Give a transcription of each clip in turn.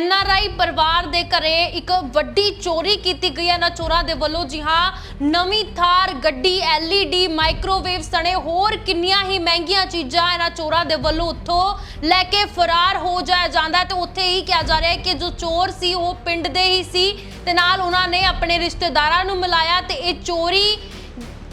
NRI ਪਰਿਵਾਰ ਦੇ ਘਰੇ ਇੱਕ ਵੱਡੀ ਚੋਰੀ ਕੀਤੀ ਗਈ ਹੈ। ਨਾ ਚੋਰਾਂ ਦੇ ਵੱਲੋਂ ਜੀ ਹਾਂ, ਨਵੀਂ ਥਾਰ ਗੱਡੀ ਐਲਈਡੀ ਮਾਈਕ੍ਰੋਵੇਵ ਸਣੇ ਹੋਰ ਕਿੰਨੀਆਂ ਹੀ ਮਹਿੰਗੀਆਂ ਚੀਜ਼ਾਂ ਇਹਨਾਂ ਚੋਰਾਂ ਦੇ ਵੱਲੋਂ ਉੱਥੋਂ ਲੈ ਕੇ ਫਰਾਰ ਹੋ ਜਾਇਆ ਜਾਂਦਾ ਹੈ। ਤੇ ਉੱਥੇ ਹੀ ਕਿਹਾ ਜਾ ਰਿਹਾ ਹੈ ਕਿ ਜੋ ਚੋਰ ਸੀ, ਉਹ ਪਿੰਡ ਦੇ ਹੀ ਸੀ ਤੇ ਨਾਲ ਉਹਨਾਂ ਨੇ ਆਪਣੇ ਰਿਸ਼ਤੇਦਾਰਾਂ ਨੂੰ ਮਿਲਾਇਆ ਤੇ ਇਹ ਚੋਰੀ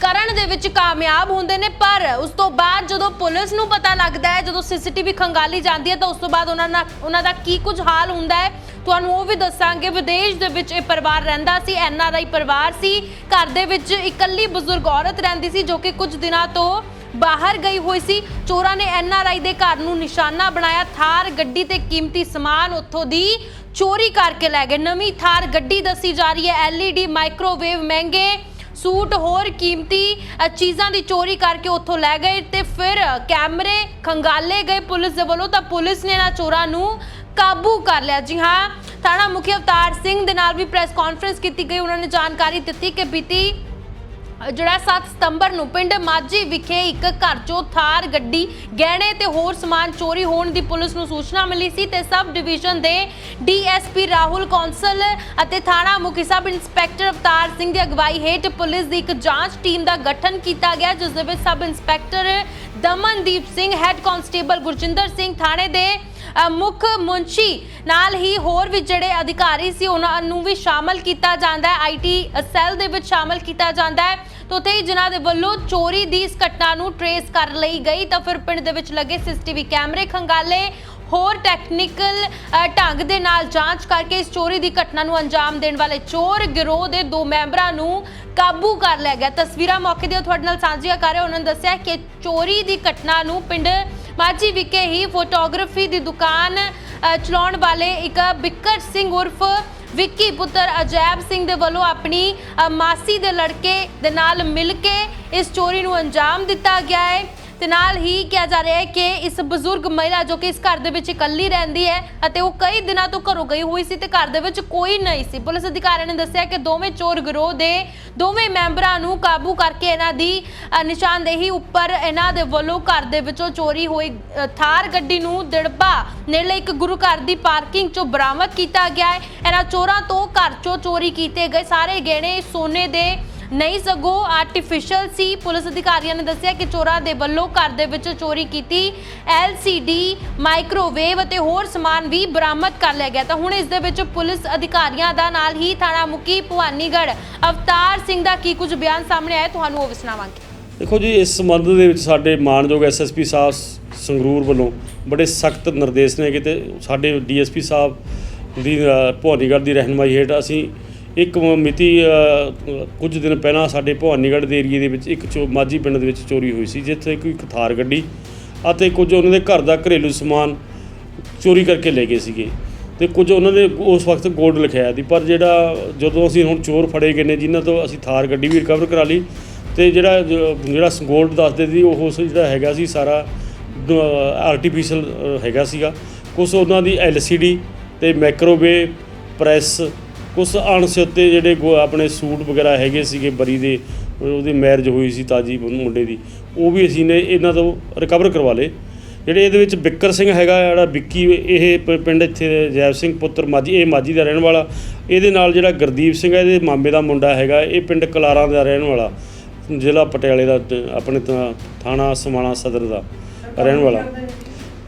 ਕਰਨ ਦੇ ਵਿੱਚ ਕਾਮਯਾਬ ਹੁੰਦੇ ਨੇ, ਪਰ ਉਸ ਤੋਂ ਬਾਅਦ ਜਦੋਂ ਪੁਲਿਸ ਨੂੰ ਪਤਾ ਲੱਗਦਾ ਹੈ, ਜਦੋਂ ਸੀਸੀਟੀਵੀ ਖੰਗਾਲੀ ਜਾਂਦੀ ਹੈ, ਤਾਂ ਉਸ ਤੋਂ ਬਾਅਦ ਉਹਨਾਂ ਨਾਲ, ਉਹਨਾਂ ਦਾ ਕੀ ਕੁਝ ਹਾਲ ਹੁੰਦਾ ਹੈ, ਤੁਹਾਨੂੰ ਉਹ ਵੀ ਦੱਸਾਂਗੇ। ਵਿਦੇਸ਼ ਦੇ ਵਿੱਚ ਇਹ ਪਰਿਵਾਰ ਰਹਿੰਦਾ ਸੀ, ਐੱਨ ਆਰ ਆਈ ਪਰਿਵਾਰ ਸੀ। ਘਰ ਦੇ ਵਿੱਚ ਇਕੱਲੀ ਬਜ਼ੁਰਗ ਔਰਤ ਰਹਿੰਦੀ ਸੀ, ਜੋ ਕਿ ਕੁਝ ਦਿਨਾਂ ਤੋਂ ਬਾਹਰ ਗਈ ਹੋਈ ਸੀ। ਚੋਰਾਂ ਨੇ ਐੱਨ ਆਰ ਆਈ ਦੇ ਘਰ ਨੂੰ ਨਿਸ਼ਾਨਾ ਬਣਾਇਆ। ਥਾਰ ਗੱਡੀ ਤੇ ਕੀਮਤੀ ਸਮਾਨ ਉੱਥੋਂ ਦੀ ਚੋਰੀ ਕਰਕੇ ਲੈ ਗਏ। ਨਵੀਂ ਥਾਰ ਗੱਡੀ ਦੱਸੀ ਜਾ ਰਹੀ ਹੈ ਐਲਈਡੀ ਮਾਈਕ੍ਰੋਵੇਵ ਮਹਿੰਗੇ ਸੂਟ ਹੋਰ ਕੀਮਤੀ ਚੀਜ਼ਾਂ ਦੀ ਚੋਰੀ ਕਰਕੇ ਉੱਥੋਂ ਲੈ ਗਏ ਤੇ ਫਿਰ ਕੈਮਰੇ ਖੰਗਾਲੇ ਗਏ ਪੁਲਿਸ ਦੇ ਵੱਲੋਂ ਤਾਂ ਪੁਲਿਸ ਨੇ ਇਹਨਾਂ ਚੋਰਾਂ ਨੂੰ ਕਾਬੂ ਕਰ ਲਿਆ। ਜੀ ਹਾਂ, ਥਾਣਾ ਮੁਖੀ ਅਵਤਾਰ ਸਿੰਘ ਦੇ ਨਾਲ ਵੀ ਪ੍ਰੈਸ ਕਾਨਫਰੰਸ ਕੀਤੀ ਗਈ। ਉਹਨਾਂ ਨੇ ਜਾਣਕਾਰੀ ਦਿੱਤੀ ਕਿ ਬੀਤੀ ਜਿਹੜਾ 7 ਸਤੰਬਰ ਨੂੰ ਪਿੰਡ ਮਾਝੀ ਵਿਖੇ ਇੱਕ ਘਰ ਚੋਂ ਥਾਰ ਗੱਡੀ, ਗਹਿਣੇ ਤੇ ਹੋਰ ਸਮਾਨ ਚੋਰੀ ਹੋਣ ਦੀ ਪੁਲਿਸ ਨੂੰ ਸੂਚਨਾ ਮਿਲੀ ਸੀ ਤੇ ਸਬ ਡਿਵੀਜ਼ਨ ਦੇ ਡੀਐਸਪੀ ਰਾਹੁਲ ਕੌਂਸਲ ਅਤੇ ਥਾਣਾ ਮੁਖੀ ਸਬ ਇੰਸਪੈਕਟਰ ਅਵਤਾਰ ਸਿੰਘ ਦੀ ਅਗਵਾਈ ਹੇਠ ਪੁਲਿਸ ਦੀ ਇੱਕ ਜਾਂਚ ਟੀਮ ਦਾ ਗਠਨ ਕੀਤਾ ਗਿਆ, ਜਿਸ ਦੇ ਵਿੱਚ sub inspector Damandeep Singh, head constable Gurjinder Singh, ਥਾਣੇ ਦੇ ਮੁੱਖ ਮੁੰਸ਼ੀ ਨਾਲ ਹੀ ਹੋਰ ਵੀ ਜਿਹੜੇ ਅਧਿਕਾਰੀ ਸੀ, ਉਹਨਾਂ ਨੂੰ ਵੀ ਸ਼ਾਮਲ ਕੀਤਾ ਜਾਂਦਾ ਹੈ। ਆਈਟੀ ਸੈੱਲ ਦੇ ਵਿੱਚ ਸ਼ਾਮਲ ਕੀਤਾ ਜਾਂਦਾ ਹੈ। ਤਾਂ ਉੱਥੇ ਹੀ ਜਿਨ੍ਹਾਂ ਦੇ ਵੱਲੋਂ ਚੋਰੀ ਦੀ ਇਸ ਘਟਨਾ ਨੂੰ ਟਰੇਸ ਕਰ ਲਈ ਗਈ, ਤਾਂ ਫਿਰ ਪਿੰਡ ਦੇ ਵਿੱਚ ਲੱਗੇ ਸੀਸੀਟੀਵੀ ਕੈਮਰੇ ਖੰਗਾਲੇ, ਹੋਰ ਟੈਕਨੀਕਲ ਢੰਗ ਦੇ ਨਾਲ ਜਾਂਚ ਕਰਕੇ ਇਸ ਚੋਰੀ ਦੀ ਘਟਨਾ ਨੂੰ ਅੰਜਾਮ ਦੇਣ ਵਾਲੇ ਚੋਰ ਗਿਰੋਹ ਦੇ ਦੋ ਮੈਂਬਰਾਂ ਨੂੰ ਕਾਬੂ ਕਰ ਲਿਆ ਗਿਆ। ਤਸਵੀਰਾਂ ਮੌਕੇ ਦੀਆਂ ਤੁਹਾਡੇ ਨਾਲ ਸਾਂਝੀਆਂ ਕਰ ਰਹੇ ਉਹਨਾਂ ਨੇ ਦੱਸਿਆ ਕਿ ਚੋਰੀ ਦੀ ਘਟਨਾ ਨੂੰ ਪਿੰਡ ਮਾਝੀ ਵਿਖੇ ਹੀ ਫੋਟੋਗ੍ਰਾਫੀ ਦੀ ਦੁਕਾਨ ਚਲਾਉਣ ਵਾਲੇ ਇੱਕ ਬਿੱਕਰ ਸਿੰਘ ਉਰਫ ਵਿੱਕੀ ਪੁੱਤਰ ਅਜੈਬ ਸਿੰਘ ਦੇ ਵੱਲੋਂ ਆਪਣੀ ਮਾਸੀ ਦੇ ਲੜਕੇ ਦੇ ਨਾਲ ਮਿਲ ਕੇ ਇਸ ਚੋਰੀ ਨੂੰ ਅੰਜਾਮ ਦਿੱਤਾ ਗਿਆ ਹੈ। ਤੇ ਨਾਲ ਹੀ ਕਿਹਾ ਜਾ ਰਿਹਾ ਹੈ ਕਿ ਇਸ ਬਜ਼ੁਰਗ ਮਹਿਲਾ ਜੋ ਕਿ ਇਸ ਘਰ ਦੇ ਵਿੱਚ ਇਕੱਲੀ ਰਹਿੰਦੀ ਹੈ ਅਤੇ ਉਹ ਕਈ ਦਿਨਾਂ ਤੋਂ ਘਰੋਂ ਗਈ ਹੋਈ ਸੀ ਤੇ ਘਰ ਦੇ ਵਿੱਚ ਕੋਈ ਨਹੀਂ ਸੀ। ਪੁਲਿਸ ਅਧਿਕਾਰੀਆਂ ਨੇ ਦੱਸਿਆ ਕਿ ਦੋਵੇਂ ਚੋਰ ਗਿਰੋਹ ਦੇ ਦੋਵੇਂ ਮੈਂਬਰਾਂ ਨੂੰ ਕਾਬੂ ਕਰਕੇ ਇਹਨਾਂ ਦੀ ਨਿਸ਼ਾਨਦੇਹੀ ਉੱਪਰ ਇਹਨਾਂ ਦੇ ਵੱਲੋਂ ਘਰ ਦੇ ਵਿੱਚੋਂ ਚੋਰੀ ਹੋਈ ਥਾਰ ਗੱਡੀ ਨੂੰ ਦਿੜਬਾ ਨੇੜੇ ਇੱਕ ਗੁਰੂ ਘਰ ਦੀ ਪਾਰਕਿੰਗ ਚੋਂ ਬਰਾਮਦ ਕੀਤਾ ਗਿਆ ਹੈ। ਇਹਨਾਂ ਚੋਰਾਂ ਤੋਂ ਘਰ ਚੋਂ ਚੋਰੀ ਕੀਤੇ ਗਏ ਸਾਰੇ ਗਹਿਣੇ ਸੋਨੇ ਦੇ ਨਹੀਂ ਸਗੋਂ ਆਰਟੀਫੀਸ਼ੀਅਲ ਸੀ। ਪੁਲਿਸ ਅਧਿਕਾਰੀਆਂ ਨੇ ਦੱਸਿਆ ਕਿ ਚੋਰਾਂ ਦੇ ਵੱਲੋਂ ਘਰ ਦੇ ਵਿੱਚ ਚੋਰੀ ਕੀਤੀ LCD ਮਾਈਕ੍ਰੋਵੇਵ ਅਤੇ ਹੋਰ ਸਮਾਨ ਵੀ ਬਰਾਮਦ ਕਰ ਲਿਆ ਗਿਆ। ਤਾਂ ਹੁਣ ਇਸ ਦੇ ਵਿੱਚ ਪੁਲਿਸ ਅਧਿਕਾਰੀਆਂ ਦਾ ਨਾਲ ਹੀ ਥਾਣਾ ਮੁਕੀ ਭਵਾਨੀਗੜ੍ਹ ਅਵਤਾਰ ਸਿੰਘ ਦਾ ਕੀ ਕੁਝ ਬਿਆਨ ਸਾਹਮਣੇ ਆਇਆ ਤੁਹਾਨੂੰ ਉਹ ਵੀ ਸੁਣਾਵਾਂਗੇ ਦੇਖੋ ਜੀ, ਇਸ ਸੰਬੰਧ ਦੇ ਵਿੱਚ ਸਾਡੇ ਮਾਨਯੋਗ ਐਸਐਸਪੀ ਸਾਹਿਬ ਸੰਗਰੂਰ ਵੱਲੋਂ ਬੜੇ ਸਖਤ ਨਿਰਦੇਸ਼ ਨੇ ਕਿਤੇ ਸਾਡੇ ਡੀਐਸਪੀ ਸਾਹਿਬ ਦੀ ਭਵਾਨੀਗੜ੍ਹ ਦੀ ਰਹਿਨਮਾਈ ਹੇਠ ਅਸੀਂ ਇੱਕ ਮ- ਮਿਤੀ ਕੁਝ ਦਿਨ ਪਹਿਲਾਂ ਸਾਡੇ ਭਵਾਨੀਗੜ੍ਹ ਦੇ ਏਰੀਏ ਦੇ ਵਿੱਚ ਇੱਕ ਚੋ ਮਾਝੀ ਪਿੰਡ ਦੇ ਵਿੱਚ ਚੋਰੀ ਹੋਈ ਸੀ, ਜਿੱਥੇ ਕੋਈ ਇੱਕ ਥਾਰ ਗੱਡੀ ਅਤੇ ਕੁਝ ਉਹਨਾਂ ਦੇ ਘਰ ਦਾ ਘਰੇਲੂ ਸਮਾਨ ਚੋਰੀ ਕਰਕੇ ਲੈ ਗਏ ਸੀਗੇ ਤੇ ਕੁਝ ਉਹਨਾਂ ਨੇ ਉਸ ਵਕਤ ਗੋਲਡ ਲਿਖਿਆ ਸੀ, ਪਰ ਜਿਹੜਾ ਜਦੋਂ ਅਸੀਂ ਹੁਣ ਚੋਰ ਫੜੇ ਗਏ ਨੇ, ਜਿਨ੍ਹਾਂ ਤੋਂ ਅਸੀਂ ਥਾਰ ਗੱਡੀ ਵੀ ਰਿਕਵਰ ਕਰਾ ਲਈ ਤੇ ਜਿਹੜਾ ਜਿਹੜਾ ਗੋਲਡ ਦੱਸਦੇ ਸੀ, ਉਹ ਜਿਹੜਾ ਹੈਗਾ ਸੀ ਸਾਰਾ ਆਰਟੀਫੀਸ਼ੀਅਲ ਹੈਗਾ ਸੀਗਾ। ਕੁਝ ਉਹਨਾਂ ਦੀ ਐਲਸੀਡੀ ਤੇ ਮੈਕਰੋਵੇਵ ਪ੍ਰੈਸ ਕੁਝ ਅਣਸਿੱਤੇ ਜਿਹੜੇ ਗੋ- ਆਪਣੇ ਸੂਟ ਵਗੈਰਾ ਹੈਗੇ ਸੀਗੇ ਬਰੀ ਦੇ, ਉਹਦੀ ਮੈਰਿਜ ਹੋਈ ਸੀ ਤਾਜੀ ਮੁੰਡੇ ਦੀ, ਉਹ ਵੀ ਅਸੀਂ ਨੇ ਇਹਨਾਂ ਤੋਂ ਰਿਕਵਰ ਕਰਵਾ ਲਏ। ਜਿਹੜੇ ਇਹਦੇ ਵਿੱਚ ਬਿੱਕਰ ਸਿੰਘ ਹੈਗਾ, ਜਿਹੜਾ ਵਿੱਕੀ, ਇਹ ਪ- ਪਿੰਡ ਇੱਥੇ ਦੇ ਜੈਬ ਸਿੰਘ ਪੁੱਤਰ ਮਾਝੀ ਇਹ ਮਾਝੀ ਦਾ ਰਹਿਣ ਵਾਲਾ। ਇਹਦੇ ਨਾਲ ਜਿਹੜਾ ਗੁਰਦੀਪ ਸਿੰਘ ਹੈ, ਇਹਦੇ ਮਾਮੇ ਦਾ ਮੁੰਡਾ ਹੈਗਾ, ਇਹ ਪਿੰਡ ਕਲਾਰਾਂ ਦਾ ਰਹਿਣ ਵਾਲਾ। ਜ਼ਿਲ੍ਹਾ ਪਟਿਆਲੇ ਦਾ ਤ- ਆਪਣੇ ਤਾਂ ਥਾਣਾ ਸਮਾਣਾ ਸਦਰ ਦਾ ਰਹਿਣ ਵਾਲਾ।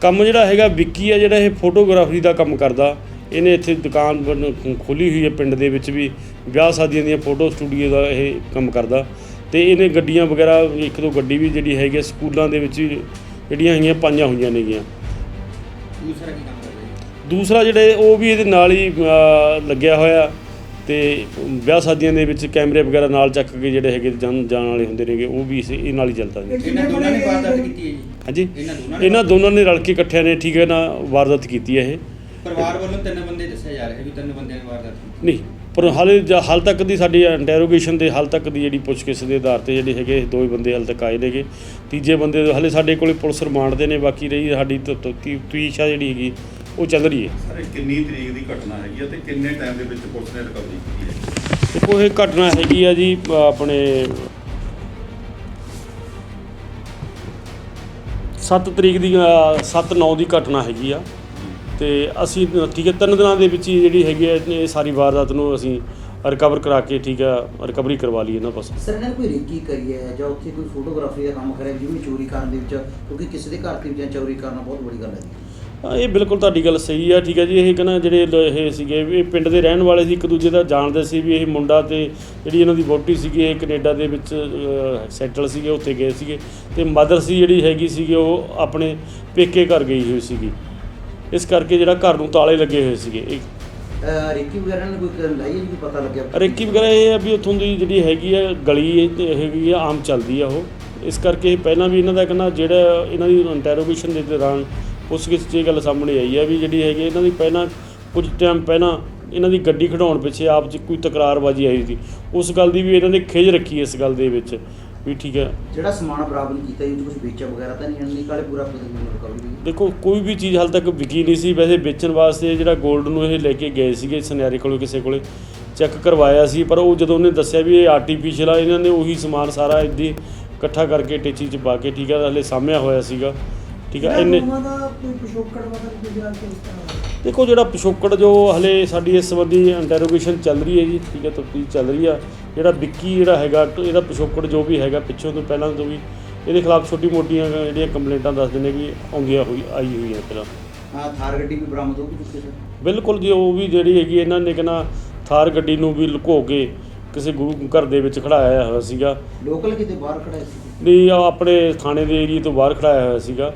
ਕੰਮ ਜਿਹੜਾ ਹੈਗਾ ਵਿੱਕੀ ਆ ਜਿਹੜਾ ਇਹ ਫੋਟੋਗ੍ਰਾਫਰੀ ਦਾ ਕੰਮ ਕਰਦਾ। ਇਹਨੇ ਇੱਥੇ ਦੁਕਾਨ ਖੋਲੀ ਹੋਈ ਹੈ ਪਿੰਡ ਦੇ ਵਿੱਚ ਵੀ। ਵਿਆਹ ਸ਼ਾਦੀਆਂ ਦੀਆਂ ਫੋਟੋ ਸਟੂਡੀਓ ਦਾ ਇਹ ਕੰਮ ਕਰਦਾ। ਤੇ ਇਹਨੇ ਗੱਡੀਆਂ ਵਗੈਰਾ ਇੱਕ ਦੋ ਗੱਡੀ ਵੀ ਜਿਹੜੀ ਹੈਗੀ ਆ ਸਕੂਲਾਂ ਦੇ ਵਿੱਚ ਜਿਹੜੀਆਂ ਹੈਗੀਆਂ ਪਾਈਆਂ ਹੋਈਆਂ ਨੇਗੀਆਂ। ਦੂਸਰਾ ਕੀ ਕੰਮ ਕਰਦੇ ਜੀ? ਦੂਸਰਾ ਜਿਹੜੇ ਉਹ ਵੀ ਇਹਦੇ ਨਾਲ ਹੀ ਲੱਗਿਆ ਹੋਇਆ। ਤੇ ਵਿਆਹ ਸ਼ਾਦੀਆਂ ਦੇ ਵਿੱਚ ਕੈਮਰੇ ਵਗੈਰਾ ਨਾਲ ਚੱਕ ਕੇ ਜਿਹੜੇ ਹੈਗੇ ਜਾਣ ਜਾਣ ਵਾਲੇ ਹੁੰਦੇ ਨੇਗੇ ਉਹ ਵੀ ਇਸੇ- ਇਹ ਨਾਲ ਹੀ ਚੱਲਦਾ ਜੀ। ਇਹਨਾਂ ਦੋਨਾਂ ਨੇ ਵਾਰਦਾਤ ਕੀਤੀ ਹੈ ਜੀ। ਹਾਂਜੀ। ਨੇ ਇਹਨਾਂ ਦੋਨਾਂ ਨੇ ਰਲ ਕੇ ਇਕੱਠਿਆਂ ਨੇ ਠੀਕ ਹੈ ਨਾ ਵਾਰਦਾਤ ਕੀਤੀ ਹੈ ਇਹ। ਪਰਿਵਾਰ ਵੱਲੋਂ ਤਿੰਨ ਬੰਦੇ ਦੱਸਿਆ ਜਾ ਰਿਹਾ ਵੀ ਤਿੰਨ ਬੰਦਿਆਂ ਨੇ ਵਾਰਦਾਤ ਕੀਤੀ ਨਹੀਂ ਪਰ ਹਾਲੇ ਜਾਂ ਹਾਲ ਤੱਕ ਦੀ ਸਾਡੀ ਇੰਟਰੋਗੇਸ਼ਨ ਦੇ ਹਾਲ ਤੱਕ ਦੀ ਜਿਹੜੀ ਪੁੱਛਗਿੱਛ ਦੇ ਆਧਾਰ ਤੇ ਜਿਹੜੇ ਹੈਗੇ ਦੋ ਹੀ ਬੰਦੇ ਹਾਲ ਤੱਕ ਆਏ ਨੇਗੇ। ਤੀਜੇ ਬੰਦੇ ਹਾਲੇ ਸਾਡੇ ਕੋਲੇ ਪੁਲਿਸ ਰਿਮਾਂਡ ਦੇ ਨੇ ਬਾਕੀ ਰਹੀ ਸਾਡੀ ਤੀਸ਼ਾ ਜਿਹੜੀ ਹੈਗੀ ਉਹ ਚੱਲ ਰਹੀ ਹੈ। ਸਰ ਇਹ ਕਿੰਨੀ ਤਰੀਕ ਦੀ ਘਟਨਾ ਹੈਗੀ ਆ ਤੇ ਕਿੰਨੇ ਟਾਈਮ ਦੇ ਵਿੱਚ ਪੁਲਿਸ ਨੇ ਰਿਕਵਰੀ ਕੀਤੀ ਹੈ? ਦੇਖੋ ਇਹ ਘਟਨਾ ਹੈਗੀ ਆ ਜੀ ਅ, ਆਪਣੇ 7 ਤਰੀਕ ਦੀ 7 9 ਦੀ ਘਟਨਾ ਹੈਗੀ ਆ। ਤੇ ਅਸੀਂ ਠੀਕ ਹੈ ਤਿੰਨ ਦਿਨਾਂ ਦੇ ਵਿੱਚ ਹੀ ਜਿਹੜੀ ਹੈਗੀ ਹੈ ਇਹ ਸਾਰੀ ਵਾਰਦਾਤ ਨੂੰ ਅਸੀਂ ਰਿਕਵਰ ਕਰਾ ਕੇ ਠੀਕ ਹੈ ਰਿਕਵਰੀ ਕਰਵਾ ਲਈ ਇਹਨਾਂ ਪਾਸੋਂ। ਸਰ ਇਹਨਾਂ ਨੇ ਕੋਈ ਰੇਕੀ ਕਰੀ ਹੈ ਜਾਂ ਉੱਥੇ ਕੋਈ ਫੋਟੋਗ੍ਰਾਫੀ ਦਾ ਕੰਮ ਕਰਿਆ ਜਿਵੇਂ ਚੋਰੀ ਕਰਨ ਦੇ ਵਿੱਚ ਕਿਉਂਕਿ ਕਿਸੇ ਦੇ ਘਰ ਦੇ ਵਿੱਚ ਚੋਰੀ ਕਰਨਾ ਬਹੁਤ ਵੱਡੀ ਗੱਲ ਹੈ ਜੀ। ਹਾਂ, ਇਹ ਬਿਲਕੁਲ ਤੁਹਾਡੀ ਗੱਲ ਸਹੀ ਆ ਠੀਕ ਹੈ ਜੀ ਇਹ ਕਹਿੰਦਾ ਜਿਹੜੇ ਲ- ਇਹ ਸੀਗੇ ਇਹ ਪਿੰਡ ਦੇ ਰਹਿਣ ਵਾਲੇ ਸੀ ਇੱਕ ਦੂਜੇ ਦਾ ਜਾਣਦੇ ਸੀ ਵੀ ਇਹ ਮੁੰਡਾ ਤੇ ਜਿਹੜੀ ਇਹਨਾਂ ਦੀ ਵੋਟੀ ਸੀਗੀ ਇਹ ਕੈਨੇਡਾ ਦੇ ਵਿੱਚ ਸੈਟਲ ਸੀਗੇ ਉੱਥੇ ਗਏ ਸੀਗੇ ਤੇ ਮਦਰ ਸੀ ਜਿਹੜੀ ਹੈਗੀ ਸੀਗੀ ਉਹ ਆਪਣੇ ਪੇਕੇ ਘਰ ਗਈ ਹੋਈ ਸੀਗੀ। ਇਸ ਕਰਕੇ ਜਿਹੜਾ ਘਰ ਨੂੰ ਤਾਲੇ ਲੱਗੇ ਹੋਏ ਸੀਗੇ। ਅਹ ਰੇਕੀ ਵਗੈਰਾ ਨੇ ਕੋਈ ਲਾਈ ਹੈ ਜੀ ਪਤਾ ਲੱਗਿਆ? ਰੇਕੀ ਵਗੈਰਾ ਇਹ ਆ ਵੀ ਉੱਥੋਂ ਦੀ ਜਿਹੜੀ ਹੈਗੀ ਆ ਗਲੀ ਇਹ ਤੇ ਹੈਗੀ ਆ ਆਮ ਚੱਲਦੀ ਆ ਉਹ। ਇਸ ਕਰਕੇ ਪਹਿਲਾਂ ਵੀ ਇਹਨਾਂ ਦਾ ਕਹਿੰਦਾ ਜਿਹੜਾ ਇਹਨਾਂ ਦੀ ਇੰਟਰੋਗੇਸ਼ਨ ਦੇ ਦੌਰਾਨ ਉਸ ਵਿੱਚ ਇਹ ਗੱਲ ਸਾਹਮਣੇ ਆਈ ਆ ਵੀ ਜਿਹੜੀ ਹੈਗੀ ਇਹਨਾਂ ਦੀ ਪਹਿਲਾਂ ਕੁਝ ਟਾਈਮ ਪਹਿਲਾਂ ਇਹਨਾਂ ਦੀ ਗੱਡੀ ਖੜਾਉਣ ਪਿੱਛੇ ਆਪ 'ਚ ਕੋਈ ਤਕਰਾਰਬਾਜ਼ੀ ਆਈ ਸੀ। ਉਸ ਗੱਲ ਦੀ ਵੀ ਇਹਨਾਂ ਨੇ ਖਿਜ ਰੱਖੀ ਇਸ ਗੱਲ ਦੇ ਵਿੱਚ। ਵੀ ਠੀਕ ਹੈ। ਜਿਹੜਾ ਸਮਾਨ ਬਰਾਬਰ ਕੀਤਾ ਜੀ ਕੁਝ ਵੇਚਿਆ ਵਗੈਰਾ ਤਾਂ ਨਹੀਂ ਇਹਨਾਂ ਕਾਲੇ ਪੂਰਾ ਪੂਰਾ ਰਿਕਵਰੀ ਦੇਖੋ ਕੋਈ ਵੀ ਚੀਜ਼ ਹਾਲ ਤੱਕ ਵਿਕੀ ਨਹੀਂ ਸੀ। ਵੈਸੇ ਵੇਚਣ ਵਾਸਤੇ ਜਿਹੜਾ 골ਡ ਨੂੰ ਇਹ ਲੈ ਕੇ ਗਏ ਸੀਗੇ ਸੁਨਿਆਰੇ ਕੋਲੋਂ ਕਿਸੇ ਕੋਲੇ ਚੈੱਕ ਕਰਵਾਇਆ ਸੀ। ਪਰ ਉਹ ਜਦੋਂ ਉਹਨੇ ਦੱਸਿਆ ਵੀ ਇਹ ਆਰਟੀਫੀਸ਼ੀਅਲ ਆ ਇਹਨਾਂ ਨੇ ਉਹੀ ਸਮਾਨ ਸਾਰਾ ਇੱਦੀ ਇਕੱਠਾ ਕਰਕੇ ਟੇਚੀ 'ਚ ਪਾ ਕੇ ਠੀਕ ਆ ਹਲੇ ਸਾਹਮਣੇ ਹੋਇਆ ਸੀਗਾ। ਠੀਕ ਇੰਨੇ ਇਹਨਾਂ ਦਾ ਕੋਈ ਪਿਛੋਕੜ ਮਤਲਬ ਕੋਈ ਜਿਹੜਾ ਕਿ ਇਸ ਤਰ੍ਹਾਂ? ਦੇਖੋ ਜਿਹੜਾ ਪਿਛੋਕੜ ਜੋ ਹਲੇ ਸਾਡੀ ਇਸ ਸੰਬੰਧੀ ਇੰਟਰੋਗੇਸ਼ਨ ਚੱਲ ਰਹੀ ਹੈ ਜੀ ਠੀਕ ਹੈ ਤਫਤੀਸ਼ ਚੱਲ ਰਹੀ ਆ ਜਿਹੜਾ ਵਿੱਕੀ ਜਿਹੜਾ ਹੈਗਾ ਇਹਦਾ ਪਿਛੋਕੜ ਜੋ ਵੀ ਹੈਗਾ ਪਿੱਛੋਂ ਤੋਂ ਪਹਿਲਾਂ ਤੋਂ ਵੀ ਇਹਦੇ ਖਿਲਾਫ ਛੋਟੀ ਮੋਟੀਆਂ ਜਿਹੜੀਆਂ ਕੰਪਲੇਂਟਾਂ ਦੱਸਦੇ ਨੇ ਵੀ ਆਉਂਦੀਆਂ ਹੋਈ ਆਈ ਹੋਈਆਂ ਪਹਿਲਾਂ ਹਾਂ ਥਾਰ ਗੱਡੀ ਵੀ ਬਰਾਮਦ ਹੋ ਗਈ ਬਿਲਕੁਲ ਜੀ ਉਹ ਵੀ ਜਿਹੜੀ ਹੈਗੀ ਇਹਨਾਂ ਨੇ ਕਹਿੰਦਾ ਥਾਰ ਗੱਡੀ ਨੂੰ ਵੀ ਲੁਕੋ ਕੇ ਕਿਸੇ ਗੁਰੂ ਘਰ ਦੇ ਵਿੱਚ ਖੜਾਇਆ ਹੋਇਆ ਸੀਗਾ। ਲੋਕਲ ਕਿਤੇ ਬਾਹਰ ਖੜਾ ਸੀ? ਆ ਆਪਣੇ ਥਾਣੇ ਦੇ ਏਰੀਏ ਤੋਂ ਬਾਹਰ ਖੜਾਇਆ ਹੋਇਆ ਸੀਗਾ।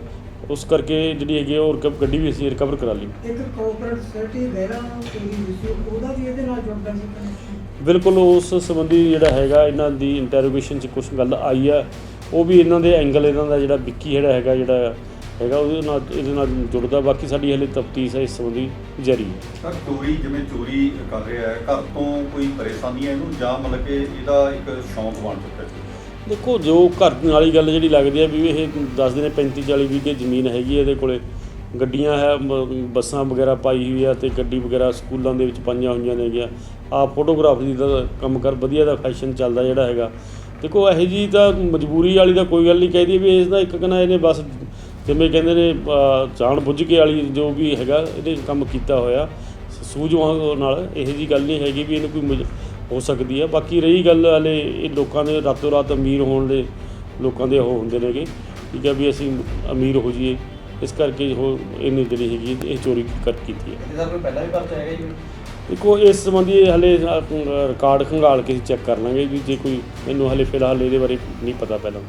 ਉਸ ਕਰਕੇ ਜਿਹੜੀ ਹੈਗੀ ਆ ਉਹ ਰਿਕਵ- ਗੱਡੀ ਵੀ ਅਸੀਂ ਰਿਕਵਰ ਕਰਾ ਲਈ। ਇੱਕ ਕੋਆਪਰੇਟ ਸੋਸਾਇਟੀ ਚੋਰੀ ਹੋਈ ਸੀ ਉਹਦਾ ਵੀ ਇਹਦੇ ਨਾਲ ਜੁੜਦਾ ਸੀ connection? ਬਿਲਕੁਲ ਉਸ ਸੰਬੰਧੀ ਜਿਹੜਾ ਹੈਗਾ ਇਹਨਾਂ ਦੀ ਇੰਟਰੋਗੇਸ਼ਨ 'ਚ ਕੁਝ ਗੱਲ ਆਈ ਆ। ਉਹ ਵੀ ਇਹਨਾਂ ਦੇ ਐਂਗਲ ਇਹਨਾਂ ਦਾ ਜਿਹੜਾ ਵਿੱਕੀ ਜਿਹੜਾ ਹੈਗਾ ਜਿਹੜਾ ਹੈਗਾ ਉਹਦੇ ਨਾਲ ਇਹਦੇ ਨਾਲ ਜੁੜਦਾ। ਬਾਕੀ ਸਾਡੀ ਹਲੇ ਤਫਤੀਸ਼ ਹੈ ਇਸ ਸੰਬੰਧੀ ਜਾਰੀ ਹੈ ਸਰ ਚੋਰੀ ਜਿਵੇਂ ਚੋਰੀ ਕਰ ਰਿਹਾ ਹੈ ਘਰ ਤੋਂ ਕੋਈ ਪਰੇਸ਼ਾਨੀ ਹੈ ਇਹਨੂੰ? ਜਾਂ ਮਤਲਬ ਕਿ ਇਹਦਾ ਇੱਕ ਸ਼ੌਂਕ ਬਣ ਚੁੱਕਾ ਹੈ? ਦੇਖੋ ਜੋ ਘਰ ਵਾਲੀ ਗੱਲ ਜਿਹੜੀ ਲੱਗਦੀ ਹੈ ਵੀ ਇਹ ਦੱਸਦੇ ਨੇ 35 40 ਵੀਘੇ ਜ਼ਮੀਨ ਹੈਗੀ ਹੈ ਇਹਦੇ ਕੋਲੇ ਗੱਡੀਆਂ ਹੈ ਮ- ਬੱਸਾਂ ਵਗੈਰਾ ਪਾਈ ਹੋਈ ਆ ਤੇ ਗੱਡੀ ਵਗੈਰਾ ਸਕੂਲਾਂ ਦੇ ਵਿੱਚ ਪਾਈਆਂ ਹੋਈਆਂ ਨੇ ਨੇਗੀਆਂ ਆ ਫੋਟੋਗ੍ਰਾਫੀ ਦਾ ਕੰਮ ਕਰ ਵਧੀਆ ਦਾ ਫੈਸ਼ਨ ਚੱਲਦਾ ਜਿਹੜਾ ਹੈਗਾ। ਦੇਖੋ ਇਹੋ ਜੀ ਤਾਂ ਮਜਬੂਰੀ ਵਾਲੀ ਤਾਂ ਕੋਈ ਗੱਲ ਨਹੀਂ ਕਹਿਦੀ ਵੀ ਇਸ ਦਾ ਇੱਕ ਕਹਿੰਦਾ ਇਹਨੇ ਬਸ ਜਿਵੇਂ ਕਹਿੰਦੇ ਨੇ ਅ, ਜਾਣ ਬੁੱਝ ਕੇ ਵਾਲੀ ਜੋ ਵੀ ਹੈਗਾ ਇਹਨੇ ਕੰਮ ਕੀਤਾ ਹੋਇਆ। ਸੂਝਵਾਨ ਨਾਲ ਇਹੋ ਜੀ ਗੱਲ ਨਹੀਂ ਹੈਗੀ ਵੀ ਇਹਨੂੰ ਕੋਈ ਮਜ- ਹੋ ਸਕਦੀ ਹੈ। ਬਾਕੀ ਰਹੀ ਗੱਲ ਹਲੇ ਇਹ ਲੋਕਾਂ ਦੇ ਰਾਤੋਂ ਰਾਤ ਅਮੀਰ ਹੋਣ ਦੇ ਲੋਕਾਂ ਦੇ ਉਹ ਹੁੰਦੇ ਨੇਗੇ। ਠੀਕ ਹੈ ਵੀ ਅਸੀਂ ਅਮੀਰ ਹੋ ਜਾਈਏ। ਇਸ ਕਰਕੇ ਉਹ ਇਹਨੇ ਜਿਹੜੀ ਹੈਗੀ ਇਹ ਚੋਰੀ ਕਰ ਕੀਤੀ ਹੈ। ਇਹਦਾ ਕੋਈ ਪਹਿਲਾਂ ਵੀ ਪਰਚਾ ਹੈਗਾ ਜੀ? ਦੇਖੋ ਇਸ ਸੰਬੰਧੀ ਹਲੇ ਰਿਕਾਰਡ ਖੰਗਾਲ ਕੇ ਚੈੱਕ ਕਰ ਲਾਂਗੇ ਵੀ ਜੇ ਕੋਈ ਮੈਨੂੰ ਹਲੇ ਫਿਲਹਾਲ ਇਹਦੇ ਬਾਰੇ ਨਹੀਂ ਪਤਾ ਪਹਿਲਾਂ।